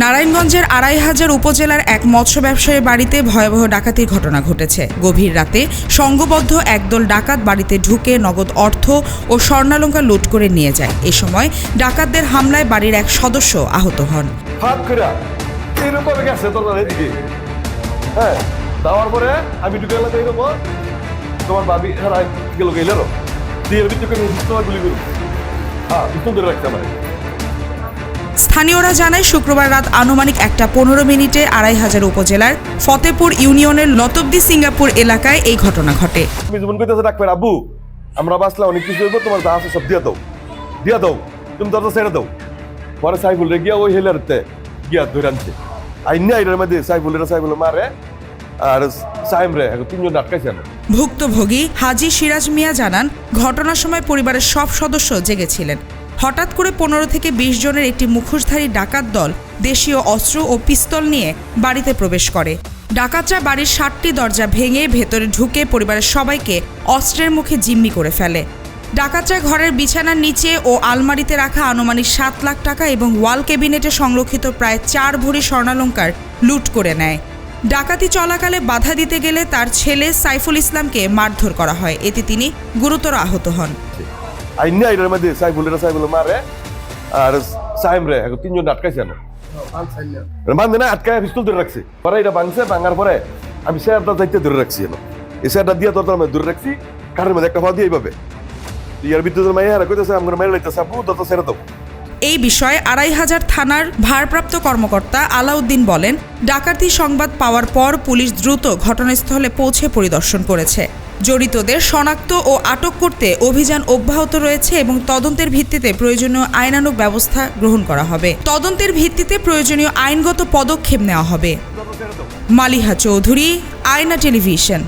নারায়ণগঞ্জের আড়াই হাজার উপজেলার এক মৎস্য ব্যবসায়ীর বাড়িতে ভয়াবহ ডাকাতির ঘটনা ঘটেছে। গভীর রাতে সংঘবদ্ধ একদল ডাকাত বাড়িতে ঢুকে নগদ অর্থ ও স্বর্ণালঙ্কা লুট করে নিয়ে যায়। এ সময় ডাকাতদের হামলায় বাড়ির এক সদস্য আহত হন। হ্যাঁ আমি তোমার বাবি গেল গুলি হ্যাঁ স্থানীয়রা জানায় শুক্রবার রাত আনুমানিক একটা পনেরো মিনিটে আড়াই হাজার উপজেলার ফতেপুর ইউনিয়নের লতবদি সিঙ্গাপুর এলাকায় এই ঘটনা ঘটে। আব্বু আমরা বাঁচলাম অনেক কিছু তোমার যা আছে সব দিয়া দাও দিয়া দাও তুমি দরজা ছেড়ে দাও। পরে সাইফুল রে গিয়া ওই হেলারতে গিয়া ধরে আনছে। আইনি আইনের মধ্যে সাইফুল রে সাইফুল মারে আর সাইম রে তিনজন আটকাইছে ভুক্তভোগী হাজি সিরাজ মিয়া জানান ঘটনার সময় পরিবারের সব সদস্য জেগেছিলেন। হঠাৎ করে পনেরো থেকে বিশ জনের একটি মুখোশধারী ডাকাত দল দেশীয় অস্ত্র ও পিস্তল নিয়ে বাড়িতে প্রবেশ করে। ডাকাতরা বাড়ির ষাটটি দরজা ভেঙে ভেতরে ঢুকে পরিবারের সবাইকে অস্ত্রের মুখে জিম্মি করে ফেলে। ডাকাতরা ঘরের বিছানার নিচে ও আলমারিতে রাখা আনুমানিক সাত লাখ টাকা এবং ওয়াল ক্যাবিনেটে সংরক্ষিত প্রায় চার ভরি স্বর্ণালঙ্কার লুট করে নেয়। ডাকাতি চলাকালে বাধা দিতে গেলে তার ছেলে সাইফুল ইসলামকে মারধর করা হয়। এতে তিনি গুরুতর আহত হন। আইনি আইনের মধ্যে সাইফুল রে সাইফুল মারে আর সাইম রে তিনজন আটকাইছে না বান্ধে না আটকায় পিস্তল ধরে রাখছে। পরে এটা ভাঙছে ভাঙার পরে আমি শেয়ারটা যাইতে ধরে রাখছি এনো এই শেয়ারটা দিয়ে তোর আমি ধরে রাখছি কারের মধ্যে একটা ভাও দিয়ে এইভাবে। ইয়ার বিদ্যুতের মাইয়া কইতেছে আমার মেরে লাইতেছে আপু দরজা ছেড়ে দাও। এই বিষয়ে আড়াই হাজার থানার ভারপ্রাপ্ত কর্মকর্তা আলাউদ্দিন বলেন ডাকাতি সংবাদ পাওয়ার পর পুলিশ দ্রুত ঘটনাস্থলে পৌঁছে পরিদর্শন করেছে। জড়িতদের শনাক্ত ও আটক করতে অভিযান অব্যাহত রয়েছে এবং তদন্তের ভিত্তিতে প্রয়োজনীয় আইনানুক ব্যবস্থা গ্রহণ করা হবে। তদন্তের ভিত্তিতে প্রয়োজনীয় আইনগত পদক্ষেপ নেওয়া হবে। মালিহা চৌধুরী, আয়না টেলিভিশন।